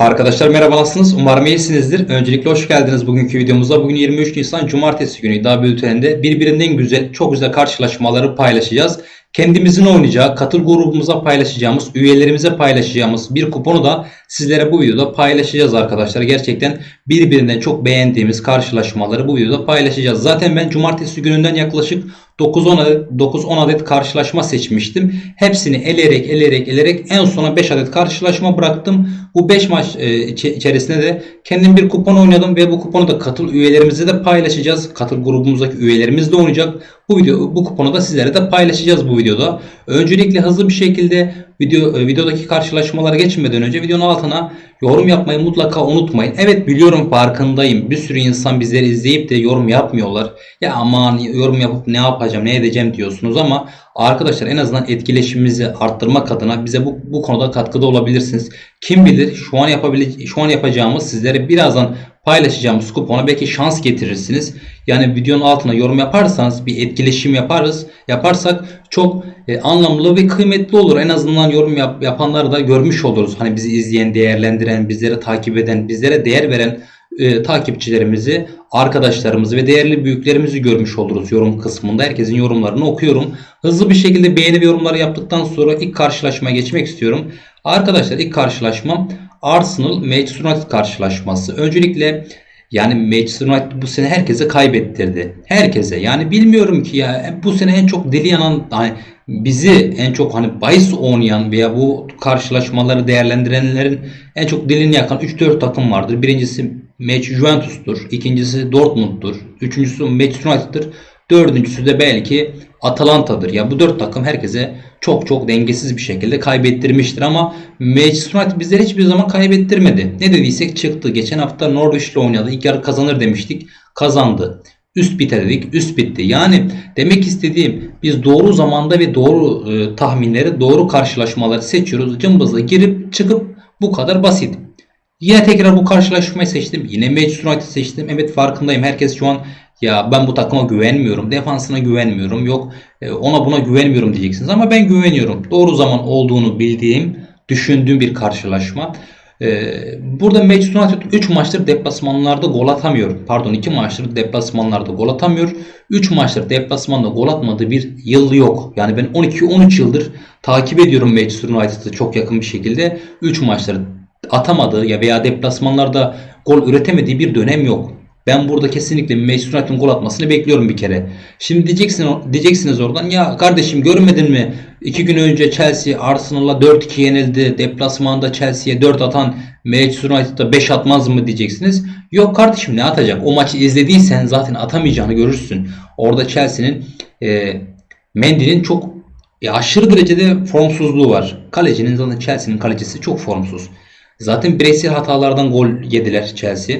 Arkadaşlar merhaba nasılsınız? Umarım iyisinizdir. Öncelikle hoş geldiniz bugünkü videomuza. Bugün 23 Nisan Cumartesi günü iddia bülteninde birbirinden güzel, çok güzel karşılaşmaları paylaşacağız. Kendimizin oynayacağı, katıl grubumuza paylaşacağımız, üyelerimize paylaşacağımız bir kuponu da sizlere bu videoda paylaşacağız arkadaşlar. Gerçekten birbirinden çok beğendiğimiz karşılaşmaları bu videoda paylaşacağız. Zaten ben cumartesi gününden yaklaşık 9-10 adet, 9-10 adet karşılaşma seçmiştim. Hepsini eleyerek eleyerek eleyerek en sona 5 adet karşılaşma bıraktım. Bu 5 maç e, içe- içerisinde de kendim bir kupon oynadım ve bu kuponu da katıl üyelerimize de paylaşacağız. Katıl grubumuzdaki üyelerimiz de oynayacak. Bu video bu kuponu da sizlere de paylaşacağız bu videoda. Öncelikle hızlı bir şekilde video e, videodaki karşılaşmalara geçmeden önce videonun altına yorum yapmayı mutlaka unutmayın. Evet biliyorum farkındayım. Bir sürü insan bizleri izleyip de yorum yapmıyorlar. Ya aman yorum yapıp ne yapacağım, ne edeceğim diyorsunuz ama arkadaşlar en azından etkileşimimizi arttırmak adına bize bu, bu konuda katkıda olabilirsiniz. Kim bilir şu an yapabile şu an yapacağımız sizlere birazdan paylaşacağımız kupona belki şans getirirsiniz. Yani videonun altına yorum yaparsanız bir etkileşim yaparız. Yaparsak çok e, anlamlı ve kıymetli olur. En azından yorum yap, yapanları da görmüş oluruz. Hani bizi izleyen, değerlendiren, bizleri takip eden, bizlere değer veren e, takipçilerimizi, arkadaşlarımızı ve değerli büyüklerimizi görmüş oluruz yorum kısmında. Herkesin yorumlarını okuyorum. Hızlı bir şekilde beğeni ve yorumları yaptıktan sonra ilk karşılaşmaya geçmek istiyorum. Arkadaşlar ilk karşılaşmam Arsenal Manchester United karşılaşması. Öncelikle yani Manchester United bu sene herkese kaybettirdi. Herkese. Yani bilmiyorum ki ya bu sene en çok deli yanan hani bizi en çok hani bahis oynayan veya bu karşılaşmaları değerlendirenlerin en çok dilini yakan 3-4 takım vardır. Birincisi Match Juventus'tur. ikincisi Dortmund'dur. Üçüncüsü Manchester United'dır. Dördüncüsü de belki Atalanta'dır. Ya bu dört takım herkese çok çok dengesiz bir şekilde kaybettirmiştir ama Manchester United bizleri hiçbir zaman kaybettirmedi. Ne dediysek çıktı. Geçen hafta Norwich'le oynadı. İlk yarı kazanır demiştik. Kazandı. Üst biter dedik. Üst bitti. Yani demek istediğim biz doğru zamanda ve doğru e, tahminleri, doğru karşılaşmaları seçiyoruz. Cımbızla girip çıkıp bu kadar basit. Yine tekrar bu karşılaşmayı seçtim. Yine Manchester United seçtim. Evet farkındayım. Herkes şu an ya ben bu takıma güvenmiyorum. Defansına güvenmiyorum. Yok ona buna güvenmiyorum diyeceksiniz. Ama ben güveniyorum. Doğru zaman olduğunu bildiğim, düşündüğüm bir karşılaşma. Ee, burada Manchester United 3 maçtır deplasmanlarda gol atamıyor. Pardon 2 maçtır deplasmanlarda gol atamıyor. 3 maçtır deplasmanda gol atmadığı bir yıl yok. Yani ben 12-13 yıldır takip ediyorum Manchester United'ı çok yakın bir şekilde. 3 maçtır atamadığı ya veya deplasmanlarda gol üretemediği bir dönem yok. Ben burada kesinlikle Manchester United'ın gol atmasını bekliyorum bir kere. Şimdi diyeceksin, diyeceksiniz oradan ya kardeşim görmedin mi? 2 gün önce Chelsea Arsenal'a 4-2 yenildi. Deplasmanda Chelsea'ye 4 atan Manchester United'a 5 atmaz mı diyeceksiniz. Yok kardeşim ne atacak? O maçı izlediysen zaten atamayacağını görürsün. Orada Chelsea'nin e, Mendy'nin çok ya aşırı derecede formsuzluğu var. Kalecinin zaten Chelsea'nin kalecisi çok formsuz. Zaten bireysel hatalardan gol yediler Chelsea.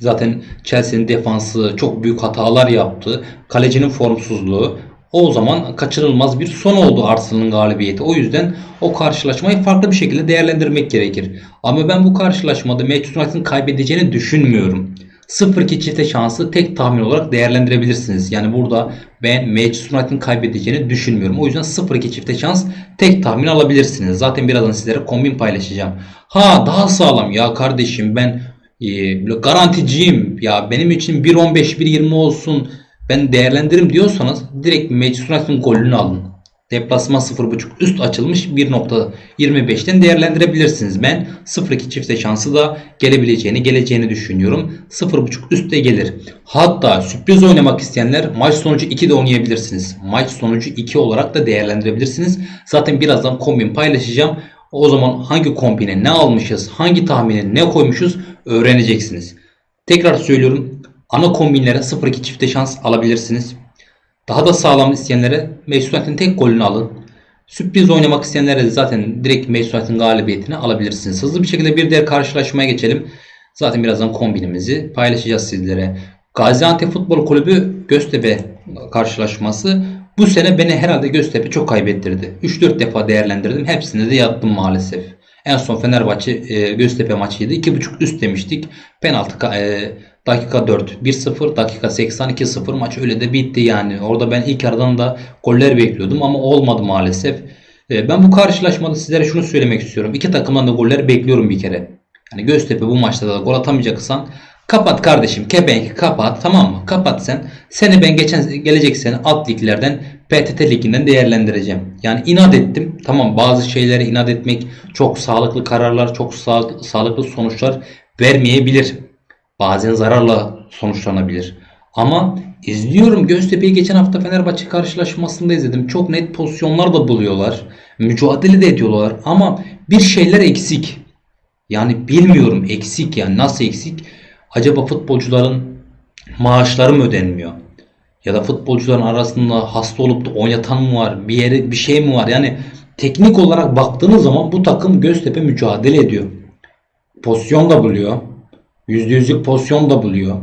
Zaten Chelsea'nin defansı çok büyük hatalar yaptı. Kalecinin formsuzluğu o zaman kaçınılmaz bir son oldu Arsenal'ın galibiyeti. O yüzden o karşılaşmayı farklı bir şekilde değerlendirmek gerekir. Ama ben bu karşılaşmada Manchester United'ın kaybedeceğini düşünmüyorum. 0-2 çifte şansı tek tahmin olarak değerlendirebilirsiniz. Yani burada ben Manchester United'ın kaybedeceğini düşünmüyorum. O yüzden 0-2 çifte şans tek tahmin alabilirsiniz. Zaten birazdan sizlere kombin paylaşacağım. Ha daha sağlam ya kardeşim ben böyle garanticiyim. Ya benim için 1.15 1.20 olsun ben değerlendiririm diyorsanız direkt Manchester golünü alın. Deplasman 0.5 üst açılmış 1.25'ten değerlendirebilirsiniz. Ben 0.2 çifte şansı da gelebileceğini geleceğini düşünüyorum. 0.5 üstte gelir. Hatta sürpriz oynamak isteyenler maç sonucu 2 de oynayabilirsiniz. Maç sonucu 2 olarak da değerlendirebilirsiniz. Zaten birazdan kombin paylaşacağım. O zaman hangi kombine ne almışız, hangi tahmine ne koymuşuz öğreneceksiniz. Tekrar söylüyorum. Ana kombinlere 0-2 çifte şans alabilirsiniz. Daha da sağlam isteyenlere United'ın tek golünü alın. Sürpriz oynamak isteyenlere de zaten direkt United'ın galibiyetini alabilirsiniz. Hızlı bir şekilde bir diğer karşılaşmaya geçelim. Zaten birazdan kombinimizi paylaşacağız sizlere. Gaziantep Futbol Kulübü Göztepe karşılaşması bu sene beni herhalde Göztepe çok kaybettirdi. 3-4 defa değerlendirdim. Hepsinde de yattım maalesef. En son Fenerbahçe e, Göztepe maçıydı. 2.5 üst demiştik. Penaltı e, dakika 4 1-0 dakika 80 2-0 maç öyle de bitti yani. Orada ben ilk yarıdan da goller bekliyordum ama olmadı maalesef. E, ben bu karşılaşmada sizlere şunu söylemek istiyorum. İki takımdan da goller bekliyorum bir kere. Yani Göztepe bu maçta da gol atamayacaksan kapat kardeşim. Kepenk kapat tamam mı? Kapat sen. Seni ben geçen gelecek sene alt liglerden PTT liginden değerlendireceğim. Yani inat ettim. Tamam bazı şeylere inat etmek çok sağlıklı kararlar, çok sağ- sağlıklı sonuçlar vermeyebilir. Bazen zararla sonuçlanabilir. Ama izliyorum Göztepe'yi geçen hafta Fenerbahçe karşılaşmasında izledim. Çok net pozisyonlar da buluyorlar. Mücadele de ediyorlar ama bir şeyler eksik. Yani bilmiyorum eksik yani nasıl eksik? Acaba futbolcuların maaşları mı ödenmiyor? Ya da futbolcuların arasında hasta olup da oynatan mı var? Bir yere bir şey mi var? Yani teknik olarak baktığınız zaman bu takım Göztepe mücadele ediyor. Pozisyon da buluyor. Yüzde yüzlük pozisyon da buluyor.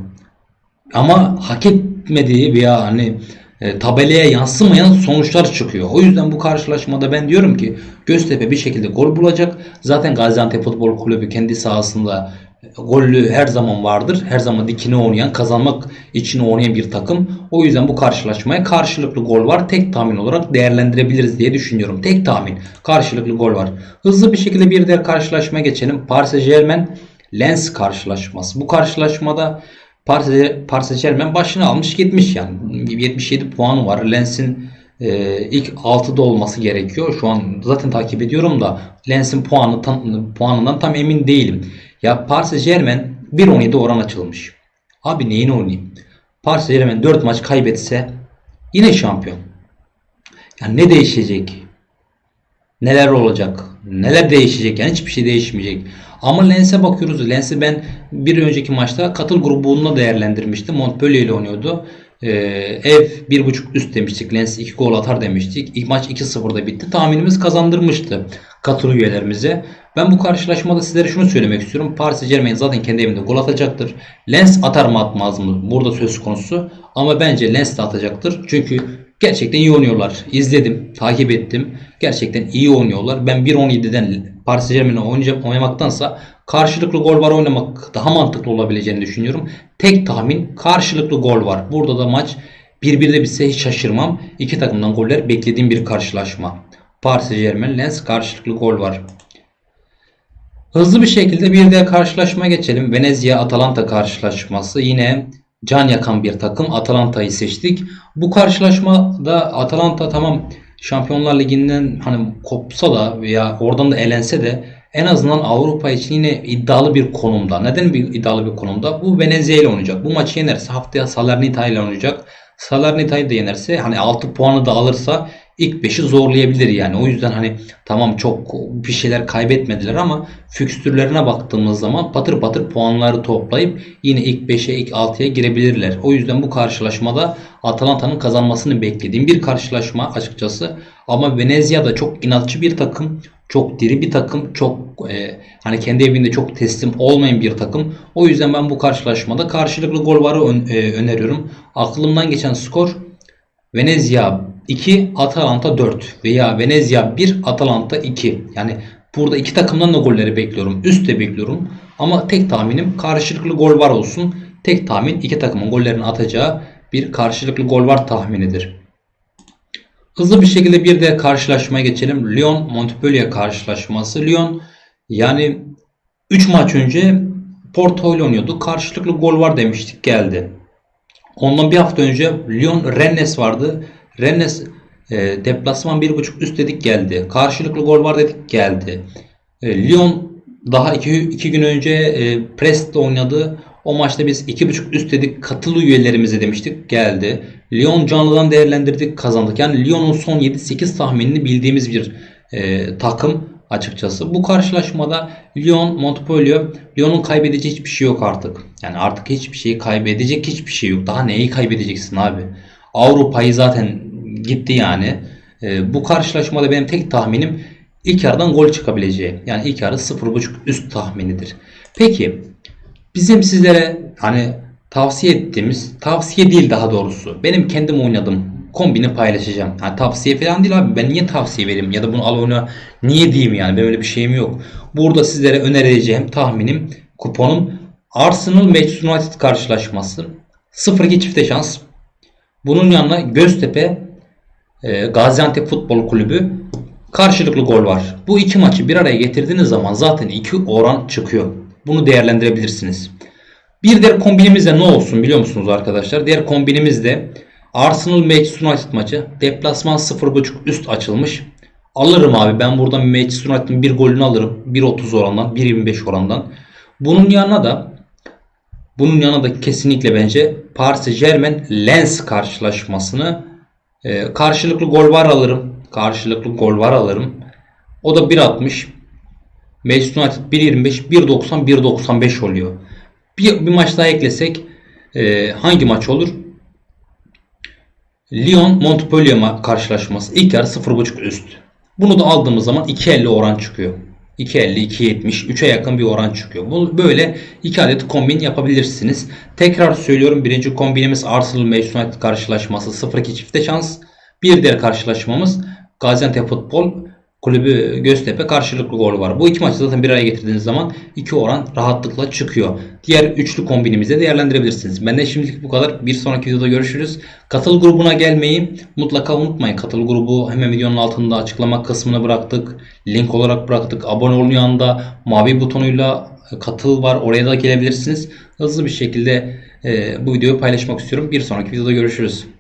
Ama hak etmediği veya hani e, tabelaya yansımayan sonuçlar çıkıyor. O yüzden bu karşılaşmada ben diyorum ki Göztepe bir şekilde gol bulacak. Zaten Gaziantep Futbol Kulübü kendi sahasında gollü her zaman vardır. Her zaman dikine oynayan, kazanmak için oynayan bir takım. O yüzden bu karşılaşmaya karşılıklı gol var. Tek tahmin olarak değerlendirebiliriz diye düşünüyorum. Tek tahmin. Karşılıklı gol var. Hızlı bir şekilde bir diğer karşılaşmaya geçelim. Paris Saint-Germain Lens karşılaşması. Bu karşılaşmada Paris Paris Saint-Germain başını almış gitmiş yani. 77 puanı var. Lens'in e, ilk 6'da olması gerekiyor. Şu an zaten takip ediyorum da Lens'in puanı tam, puanından tam emin değilim. Ya Paris Saint-Germain 1.17 oran açılmış. Abi neyini oynayayım? Paris Saint-Germain 4 maç kaybetse yine şampiyon. Yani ne değişecek? Neler olacak? Neler değişecek? Yani hiçbir şey değişmeyecek. Ama Lens'e bakıyoruz. Lens'i ben bir önceki maçta katıl grubunda değerlendirmiştim. Montpellier ile oynuyordu. Ee, ev 1.5 üst demiştik. Lens 2 gol atar demiştik. İlk maç 2-0'da bitti. Tahminimiz kazandırmıştı katıl üyelerimize. Ben bu karşılaşmada sizlere şunu söylemek istiyorum. Paris Saint Germain zaten kendi evinde gol atacaktır. Lens atar mı atmaz mı? Burada söz konusu. Ama bence Lens de atacaktır. Çünkü gerçekten iyi oynuyorlar. İzledim, takip ettim. Gerçekten iyi oynuyorlar. Ben 1.17'den Paris Saint Germain'e oynamaktansa karşılıklı gol var oynamak daha mantıklı olabileceğini düşünüyorum. Tek tahmin karşılıklı gol var. Burada da maç 1-1'de bitse hiç şaşırmam. İki takımdan goller beklediğim bir karşılaşma. Paris Saint Germain Lens karşılıklı gol var. Hızlı bir şekilde bir diğer karşılaşma geçelim. Venezia Atalanta karşılaşması. Yine can yakan bir takım. Atalanta'yı seçtik. Bu karşılaşmada Atalanta tamam Şampiyonlar Ligi'nden hani kopsa da veya oradan da elense de en azından Avrupa için yine iddialı bir konumda. Neden bir iddialı bir konumda? Bu Venezia ile oynayacak. Bu maçı yenerse haftaya Salernitana ile oynayacak. Salernita'yı da yenerse hani 6 puanı da alırsa ilk 5'i zorlayabilir yani. O yüzden hani tamam çok bir şeyler kaybetmediler ama fikstürlerine baktığımız zaman patır patır puanları toplayıp yine ilk 5'e ilk 6'ya girebilirler. O yüzden bu karşılaşmada Atalanta'nın kazanmasını beklediğim bir karşılaşma açıkçası. Ama Venezia da çok inatçı bir takım. Çok diri bir takım. Çok e, hani kendi evinde çok teslim olmayan bir takım. O yüzden ben bu karşılaşmada karşılıklı gol varı ön- e, öneriyorum. Aklımdan geçen skor Venezia 2, Atalanta 4 veya Venezia 1, Atalanta 2. Yani burada iki takımdan da golleri bekliyorum. Üst de bekliyorum. Ama tek tahminim karşılıklı gol var olsun. Tek tahmin iki takımın gollerini atacağı bir karşılıklı gol var tahminidir. Hızlı bir şekilde bir de karşılaşmaya geçelim. Lyon Montpellier karşılaşması. Lyon yani 3 maç önce Porto ile oynuyordu. Karşılıklı gol var demiştik geldi. Ondan bir hafta önce Lyon Rennes vardı. Rennes e, deplasman 1.5 üst dedik geldi. Karşılıklı gol var dedik geldi. E, Lyon daha 2 gün önce e, Brest'te oynadı. O maçta biz 2.5 üst dedik. Katılı üyelerimize demiştik geldi. Lyon canlıdan değerlendirdik kazandık. Yani Lyon'un son 7-8 tahminini bildiğimiz bir e, takım açıkçası. Bu karşılaşmada Lyon, Montpellier, Lyon'un kaybedeceği hiçbir şey yok artık. Yani artık hiçbir şeyi kaybedecek hiçbir şey yok. Daha neyi kaybedeceksin abi? Avrupa'yı zaten gitti yani. E, bu karşılaşmada benim tek tahminim ilk yarıdan gol çıkabileceği. Yani ilk yarı 0.5 üst tahminidir. Peki bizim sizlere hani tavsiye ettiğimiz tavsiye değil daha doğrusu benim kendim oynadım kombini paylaşacağım. Yani tavsiye falan değil abi ben niye tavsiye vereyim ya da bunu al oyna niye diyeyim yani benim öyle bir şeyim yok. Burada sizlere önereceğim tahminim kuponum Arsenal Manchester United karşılaşması 0-2 çifte şans. Bunun yanına Göztepe e, Gaziantep Futbol Kulübü karşılıklı gol var. Bu iki maçı bir araya getirdiğiniz zaman zaten iki oran çıkıyor. Bunu değerlendirebilirsiniz. Bir diğer kombinimiz de ne olsun biliyor musunuz arkadaşlar? Diğer kombinimiz de Arsenal Manchester United maçı. Deplasman 0.5 üst açılmış. Alırım abi ben buradan Manchester United'ın bir golünü alırım. 1.30 orandan 1.25 orandan. Bunun yanına da bunun yanına da kesinlikle bence Paris Saint Germain Lens karşılaşmasını e, karşılıklı gol var alırım. Karşılıklı gol var alırım. O da 1.60. Manchester United 1.25, 1.90, 1.95 oluyor. Bir, bir maç daha eklesek e, hangi maç olur? Lyon Montpellier ma- karşılaşması. İlk yarı 0.5 üst. Bunu da aldığımız zaman 2.50 oran çıkıyor. 2.50, 2.70, 3'e yakın bir oran çıkıyor. Bu böyle iki adet kombin yapabilirsiniz. Tekrar söylüyorum birinci kombinimiz Arsenal Manchester United karşılaşması 0-2 çifte şans. Bir diğer karşılaşmamız Gaziantep Futbol Kulübü Göztepe karşılıklı gol var. Bu iki maçı zaten bir araya getirdiğiniz zaman iki oran rahatlıkla çıkıyor. Diğer üçlü kombinimizi de değerlendirebilirsiniz. Benden şimdilik bu kadar. Bir sonraki videoda görüşürüz. Katıl grubuna gelmeyi mutlaka unutmayın. Katıl grubu hemen videonun altında açıklama kısmına bıraktık. Link olarak bıraktık. Abone olun yanında mavi butonuyla katıl var. Oraya da gelebilirsiniz. Hızlı bir şekilde e, bu videoyu paylaşmak istiyorum. Bir sonraki videoda görüşürüz.